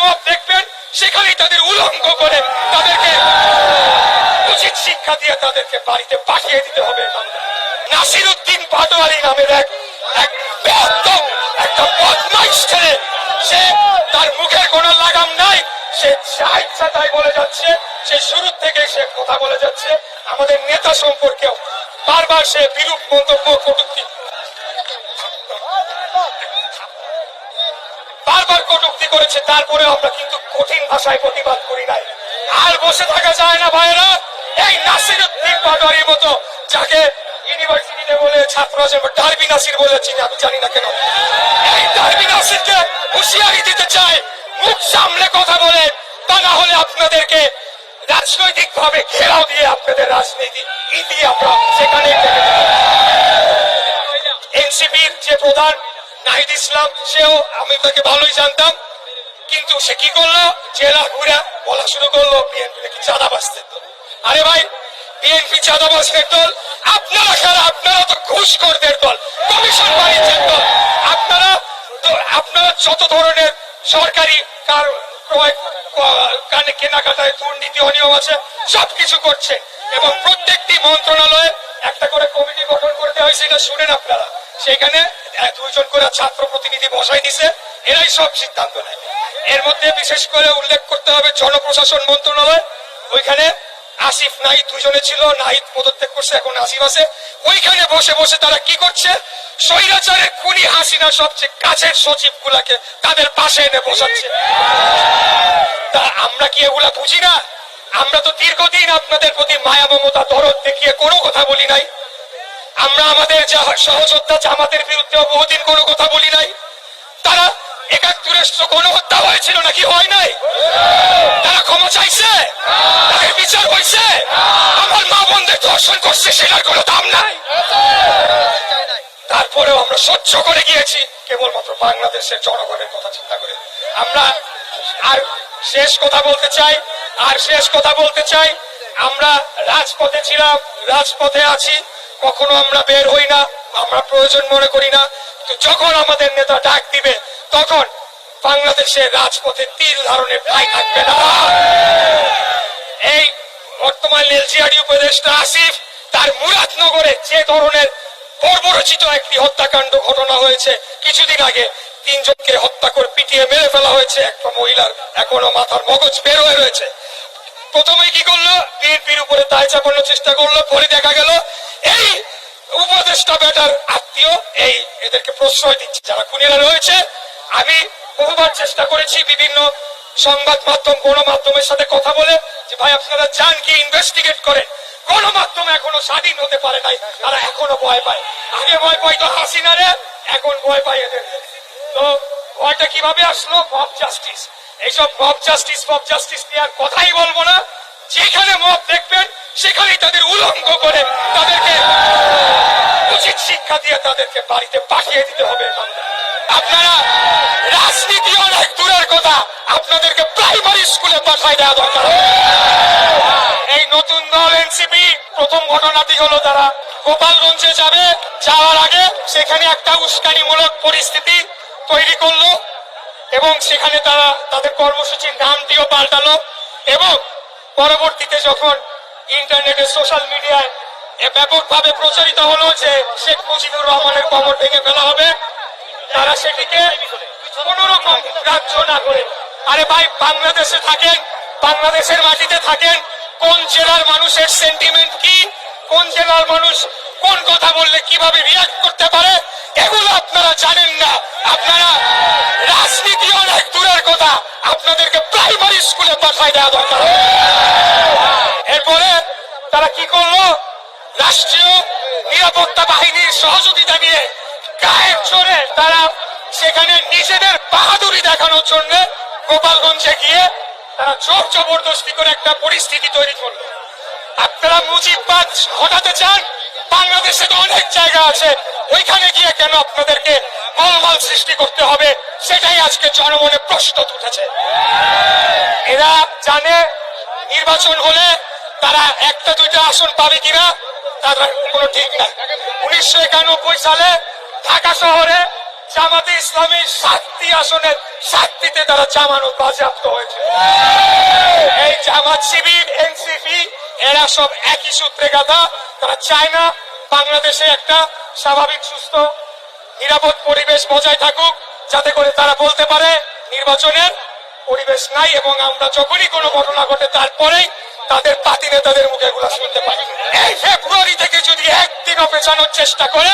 মত দেখবেন, সেখানেই তাদের উলঙ্গ করে তাদেরকে উচিত শিক্ষা দিয়ে তাদেরকে বাড়িতে পাঠিয়ে দিতে হবে। নাসির উদ্দিন পাটোয়ারি নামের এক এক একটা সে তার মুখের কোনো লাগাম নাই, সে বলে যাচ্ছে। সে শুরু সে কথা বলে যাচ্ছে। আমাদের নেতা সম্পর্কেও বারবার সে বিরূপ মন্তব্য কটূক্তি বারবার কটূক্তি করেছে, তারপরে আমরা কিন্তু কঠিন ভাষায় প্রতিবাদ করি নাই। আর বসে থাকা যায় না ভাইয়েরা। এই নাসির উদ্দিন পাটোয়ারির মতো, যাকে হুঁশিয়ারি দিতে চাই মুখ সামলে কথা বলে, তা না হলে আপনাদেরকে রাজনৈতিক ভাবে ঘেরাও দিয়ে আপনাদের রাজনীতি আমরা সেখানে এনসিপির যে প্রধান নাহিদ ইসলাম, সেও আমি তাকে ভালোই জানতাম। কিন্তু সে কি করল? জেলা ঘুরে বলা শুরু করল, বিএনপি নাকি চাঁদা বাঁচতে আরে ভাই, বিএনপি চাঁদা বাঁচতের দল আপনারা খেলা, আপনারা তো দল, কমিশন বাণিজ্যের দল। আপনারা আপনারা যত ধরনের সরকারি কার কানে কেনাকাটায় দুর্নীতি অনিয়ম আছে, সবকিছু করছেন এবং প্রত্যেকটি মন্ত্রণালয়ে একটা করে কমিটি গঠন করতে হয় সেটা শুনেন আপনারা। সেখানে দুইজন করে ছাত্র প্রতিনিধি বসাই দিছে, এরাই সব সিদ্ধান্ত নেয়। এর মধ্যে বিশেষ করে উল্লেখ করতে হবে জনপ্রশাসন মন্ত্রণালয়। ওইখানে আসিফ নাহিদ দুজনে ছিল, নাহিদ পদত্যাগ করছে, এখন আসিফ আছে। ওইখানে বসে বসে তারা কি করছে? স্বৈরাচারের খুনি হাসিনা সবচেয়ে কাছের সচিব গুলাকে তাদের পাশে এনে বসাচ্ছে। তা আমরা কি এগুলা বুঝি না? আমরা তো দীর্ঘদিন আপনাদের প্রতি মায়া, মমতা, দরদ দেখিয়ে কোনো কথা বলি নাই। আমরা আমাদের সহযোদ্ধা জামাতের বিরুদ্ধে বহুদিন কোনো কথা বলি নাই। তারা একাত্তরের গণহত্যা হয়েছিল নাকি? হয় নাই। তারা ক্ষমা চাইছে। তাদের বিচার হয়েছে। আমার মা বোনদের ধর্ষণ করছে, সেটার কোনো দাম নাই। তারপরেও আমরা সহ্য করে গিয়েছি। কেবলমাত্র বাংলাদেশের জনগণের কথা চিন্তা করে। আমরা আর শেষ কথা বলতে চাই, আর শেষ কথা বলতে চাই, আমরা রাজপথে ছিলাম, রাজপথে আছি। কখনো আমরা বের হই না, আমরা প্রয়োজন মনে করি না। যখন আমাদের নেতা ডাক দিবে, তখন বাংলাদেশের রাজপথে তিল ধারণের ঠাই থাকবে না। এই বর্তমান এলজিআরডি উপদেষ্টা আসিফ, তার মুরাদনগরে যে ধরনের বর্বরচিত একটি হত্যাকাণ্ড ঘটনা হয়েছে, কিছুদিন আগে তিনজনকে হত্যা করে পিটিয়ে মেরে ফেলা হয়েছে। একটা মহিলার এখনও মাথার মগজ বের হয়ে রয়েছে। প্রথমে কি করল? বিএনপির উপরে দায় চাপানোর চেষ্টা করল, পরে দেখা গেল উপদেষ্টা বেটার আত্মীয়, এই এদেরকে প্রশ্রয় দিচ্ছে, যারা খুনিরা রয়েছে। আমি বহুবার চেষ্টা করেছি বিভিন্ন সংবাদ মাধ্যম, গণমাধ্যমের সাথে কথা বলে, যে ভাই, আপনারা যান কি ইনভেস্টিগেট করেন? গণমাধ্যম এখনও স্বাধীন হতে পারে নাই, তারা এখনও ভয় পায়। আগে ভয় পাই তো হাসিনারে এখন ভয় পাই এদের। তো ভয়টা কীভাবে আসলো? মব জাস্টিস এইসব মব জাস্টিস মব জাস্টিস নিয়ে আর কথাই বলব না। যেখানে মব দেখবেন সেখানেই তাদের উলঙ্গ করে তাদেরকে উচিত শিক্ষা দিয়ে তাদেরকে বাড়িতে পাঠিয়ে দিতে হবে। আপনারা রাজনীতি অনেক দূরের কথা, আপনাদেরকে প্রাইমারি স্কুলে পাঠাই দেওয়া দরকার এই নতুন দল এনসিপি প্রথম ঘটনাটি হলো তারা গোপালগঞ্জে যাবে, যাওয়ার আগে সেখানে একটা উস্কানিমূলক পরিস্থিতি তৈরি করল এবং সেখানে তারা তাদের কর্মসূচির নামটিও পাল্টালো এবং পরবর্তীতে যখন ইন্টারনেটে, সোশ্যাল মিডিয়ায় ব্যাপকভাবে প্রচারিত হলো যে শেখ মুজিবুর রহমানের কবর ভেঙে ফেলা হবে। তারা সেটিকে কোন রকম গ্রাহ্য না করে। আরে ভাই, বাংলাদেশে থাকেন, বাংলাদেশের মাটিতে থাকেন। কোন জেলার মানুষের সেন্টিমেন্ট কি? কোন জেলার মানুষ কোন কথা বললে কীভাবে রিয়াক্ট করতে পারে? এগুলো আপনারা জানেন না। আপনারা রাজনীতি অনেক দূরের কথা। আপনাদেরকে প্রাইমারি স্কুলে পাঠায় দেওয়া দরকার এরপরে তারা কি করল? রাষ্ট্রীয় নিরাপত্তা বাহিনীর সহযোগিতা নিয়ে গায়ের জোরে তারা সেখানে নিজেদের বাহাদুরি দেখানোর জন্য গোপালগঞ্জে গিয়ে তারা জোর জবরদস্তি করে একটা পরিস্থিতি তৈরি করল। আপনারা মুজিববাদ ঘটাতে চান? বাংলাদেশে তো অনেক জায়গা আছে। ওইখানে গিয়ে কেন আপনাদেরকে গোলমাল সৃষ্টি করতে হবে? সেটাই আজকে জনমনে প্রশ্ন উঠেছে। এরা জানে নির্বাচন হলে তারা একটা, দুইটা আসন পাবে কিনা, তার কোনো ঠিক নাই। উনিশশো একানব্বই সালে ঢাকা শহরে জামাতে ইসলামী সাতটি আসনের সাতটিতে তারা জামানত বাজেয়াপ্ত হয়েছে। এই জামাত শিবির, এনসিপি, এরা সব একই সূত্রে গাথা। তারা চায় না বাংলাদেশে একটা স্বাভাবিক, সুস্থ, নিরাপদ পরিবেশ বজায় থাকুক, যাতে করে তারা বলতে পারে, নির্বাচনের পরিবেশ নাই এবং আমরা যখনই কোনো ঘটনা ঘটে, তারপরেই তাদের পাতি নেতাদের মুখে এগুলো শুনতে পাই এই ফেব্রুয়ারি থেকে যদি একদিনও পেছানোর চেষ্টা করে,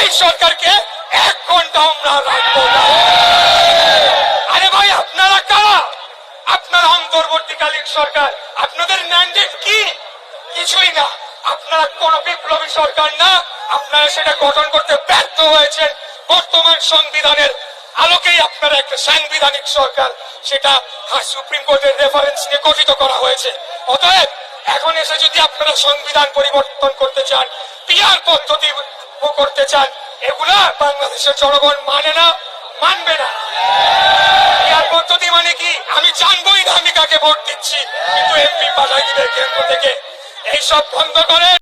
এই সরকারকে এক ঘণ্টা আমরা রাখব না। আরে ভাই, আপনারা কারা? আপনারা অন্তর্বর্তীকালীন সরকার, আপনাদের ম্যান্ডেট কি? কিছুই না। আপনারা কোন বিপ্লবী সরকার না। আপনারা সেটা গঠন করতে ব্যর্থ হয়েছেন। বর্তমান সংবিধানের আলোকেই আপনারা একটা সাংবিধানিক সরকার, সেটা সুপ্রিম কোর্টের রেফারেন্স নিয়ে গঠিত করা হয়েছে। অতএব, এখন এসে যদি আপনারা সংবিধান পরিবর্তন করতে চান পিয়ার পদ্ধতি করতে চান, এগুলা বাংলাদেশের জনগণ মানে না, মানবে না। ইয়ার পদ্ধতি মানে কি? আমি জানবোই না আমি কাকে ভোট দিচ্ছি। কিন্তু এমপি পাঠাই দিবে কেন্দ্র থেকে। এইসব বন্ধ করে